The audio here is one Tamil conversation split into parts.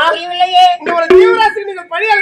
முடியவில்லையே இந்த ஒரு ஜீவராசிக்கு நீங்கள் பணியாக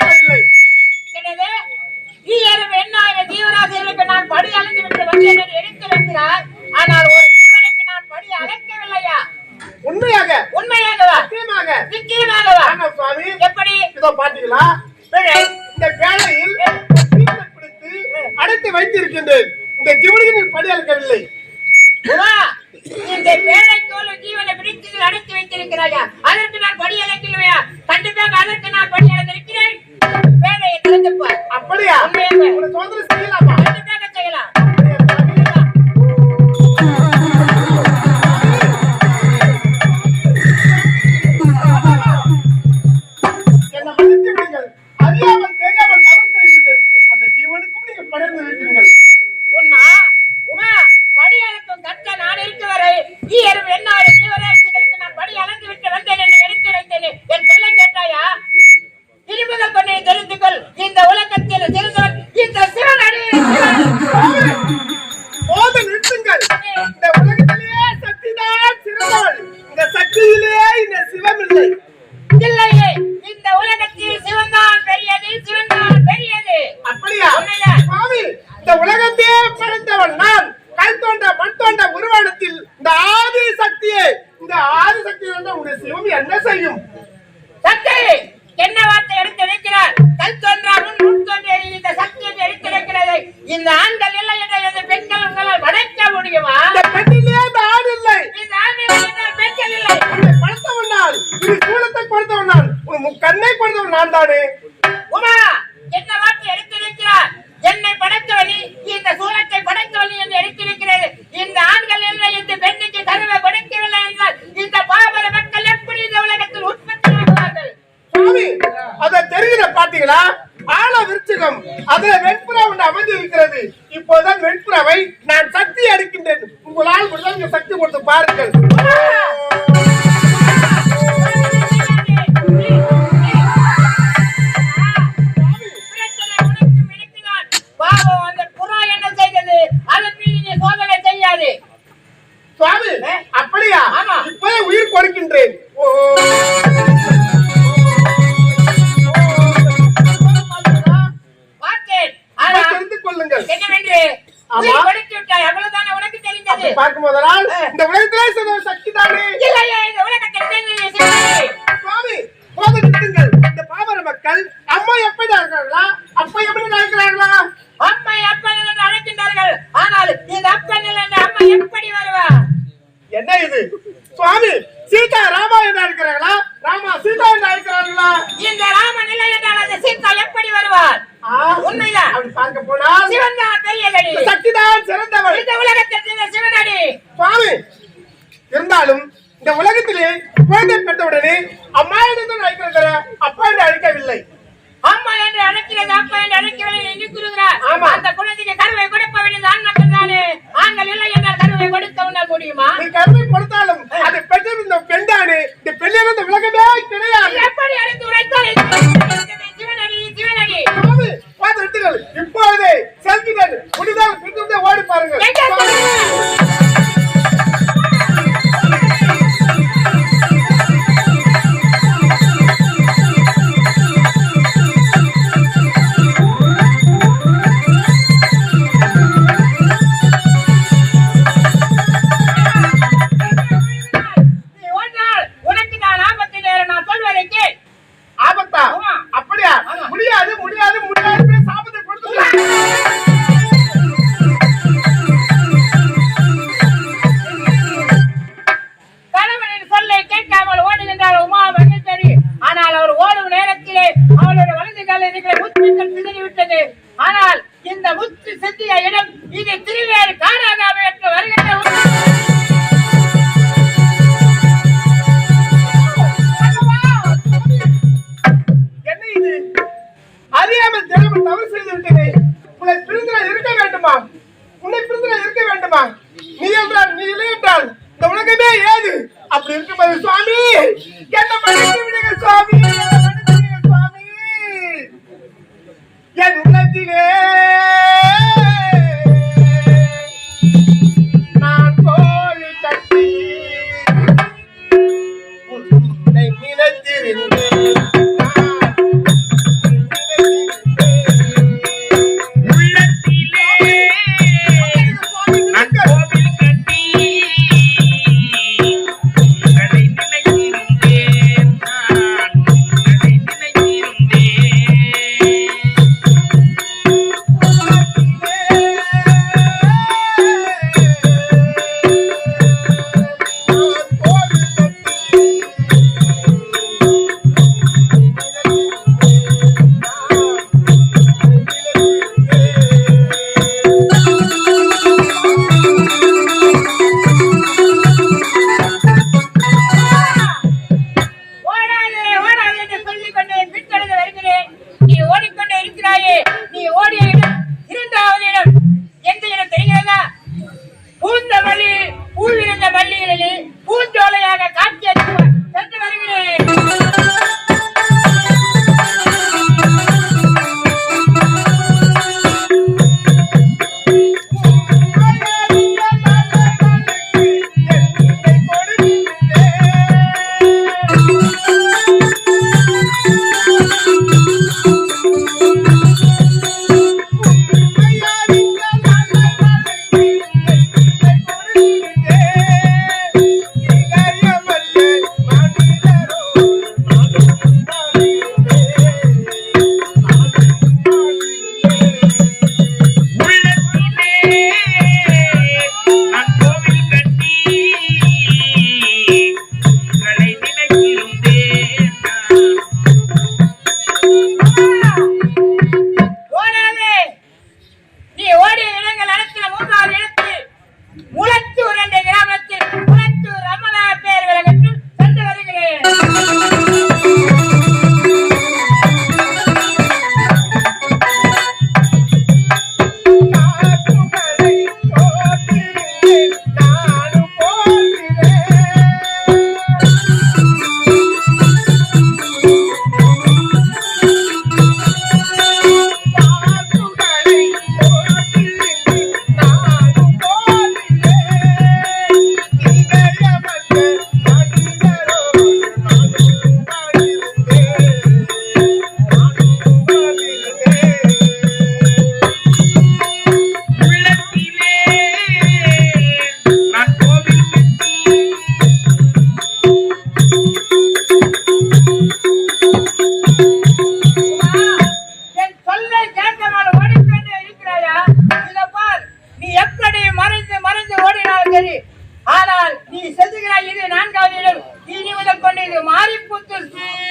பாத்தீங்களா? ஆல விருச்சகம். அதுல வெண்புறா ஒன்று அமைந்து இருக்கிறது இப்போதான் வெண்புறாவை நான் சக்தி அடிக்கின்றேன் உங்களால் முடிந்தால் சக்தி கொடுத்து பாருங்கள். சுவாமி அப்படியா? இப்பவே உயிர் கொடுக்கின்றேன். விட்டு பார்க்கும் போதெல்லாம் இந்த உலகத்திலே சக்தி தானே? இந்த உலகத்தை இந்த பாமர மக்கள் அம்மா எப்படி இருக்கிறார்களா அப்பா எப்படி நடக்கிறார்களா? அம்மா அப்பன் நடக்கின்றார்கள் ஆனால் இந்த அப்பன் அம்மா எப்படி வருவா? என்ன இது? சுவாமி சீதா ராமா என்று இருக்கிறார்களா ராமா சீதா என்று இருக்கிறார்களா இந்த ராமன் இல்லை என்றால் அந்த சீதா எப்படி வருவார் உண்மைதான். அப்படி பார்க்க போனால் சிவன் தான் பெரியதடி இந்த சக்திதான் சிறந்தவள். இந்த உலகத்தில் இருந்த சிவனடி. சுவாமி இருந்தாலும் இந்த உலகத்திலே குழந்தை பெற்றவுடனே அம்மா என்று அழைக்கிறார் அப்பா என்று அழைக்கவில்லை. அம்மா என்று அழைக்கிறது அப்பா என்று அழைக்கவில்லை நீ என்றால் நீ இல்லை என்றால் இந்த உலகமே ஏது? அப்படி இருக்கும்போது சுவாமி என்ன மன்னித்து விடுங்க சுவாமி விடுங்க சுவாமி? என் உள்ளத்திலே மாறி புத்து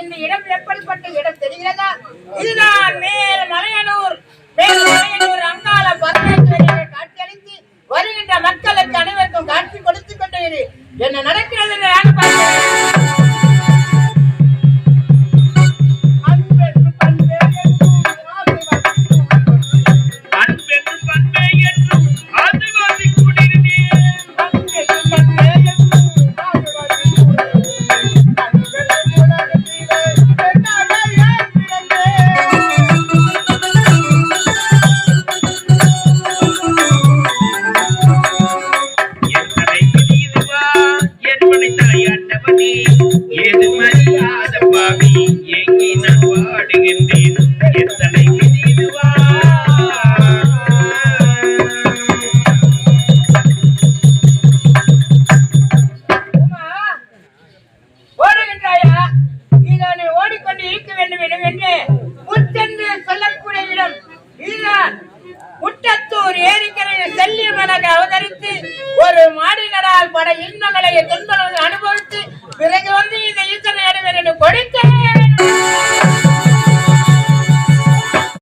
இந்த இடம் எப்படிப்பட்ட இடம் தெரிகிறதா? இதுதான் மேல் மலையனூர். மேல் மலையனூர் அங்கால பரமேஸ்வரியை காட்சியளித்து வருகின்ற மக்களுக்கு அனைவருக்கும் காட்சி கொடுத்துக் கொண்டே என்ன நடக்க